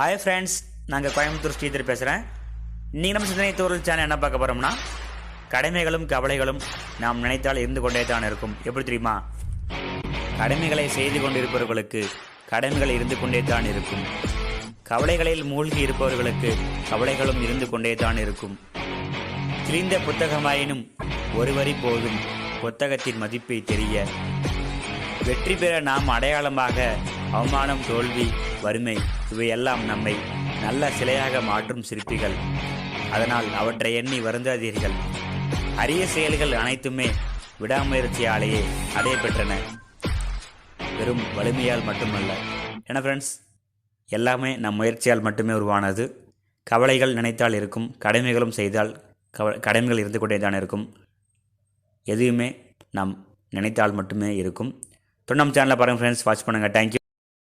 Hi friends நாங்கள் கோயம்புத்தூர் ஸ்ரீதர் பேசுகிறேன் இன்றைக்கி நம்ம சிந்தனை தோறல் சேனல் என்ன பார்க்க போகிறோம்னா கடமைகளும் கவலைகளும் நாம் நினைத்தால் இருந்து கொண்டே தான் இருக்கும். எப்படி தெரியுமா? கடமைகளை செய்து கொண்டிருப்பவர்களுக்கு கடமைகள் இருந்து கொண்டே தான் இருக்கும். கவலைகளில் மூழ்கி இருப்பவர்களுக்கு கவலைகளும் இருந்து கொண்டே தான் இருக்கும். கிழிந்த புத்தகமாயினும் ஒருவரி போதும் புத்தகத்தின் மதிப்பை தெரிய வெற்றி பெற நாம் அடையாளமாக அவமானம் தோல்வி வறுமை இவையெல்லாம் நம்மை நல்ல சிலையாக மாற்றும் சிற்பிகள். அதனால் அவற்றை எண்ணி வருந்தாதீர்கள். அரிய செயல்கள் அனைத்துமே விடாமுயற்சியாலேயே அடைய பெற்றன. வெறும் வலிமையால் மட்டுமல்ல. என ஃப்ரெண்ட்ஸ் எல்லாமே நம் முயற்சியால் மட்டுமே உருவானது. கவலைகள் நினைத்தால் இருக்கும் கடமைகளும் செய்தால் கவ கடமைகள் இருந்து கொண்டே தான் இருக்கும். எதுவுமே நாம் நினைத்தால் மட்டுமே இருக்கும். தொண்ணம் சேனலில் பாருங்கள் ஃப்ரெண்ட்ஸ் வாட்ச் பண்ணுங்கள் தேங்க்யூ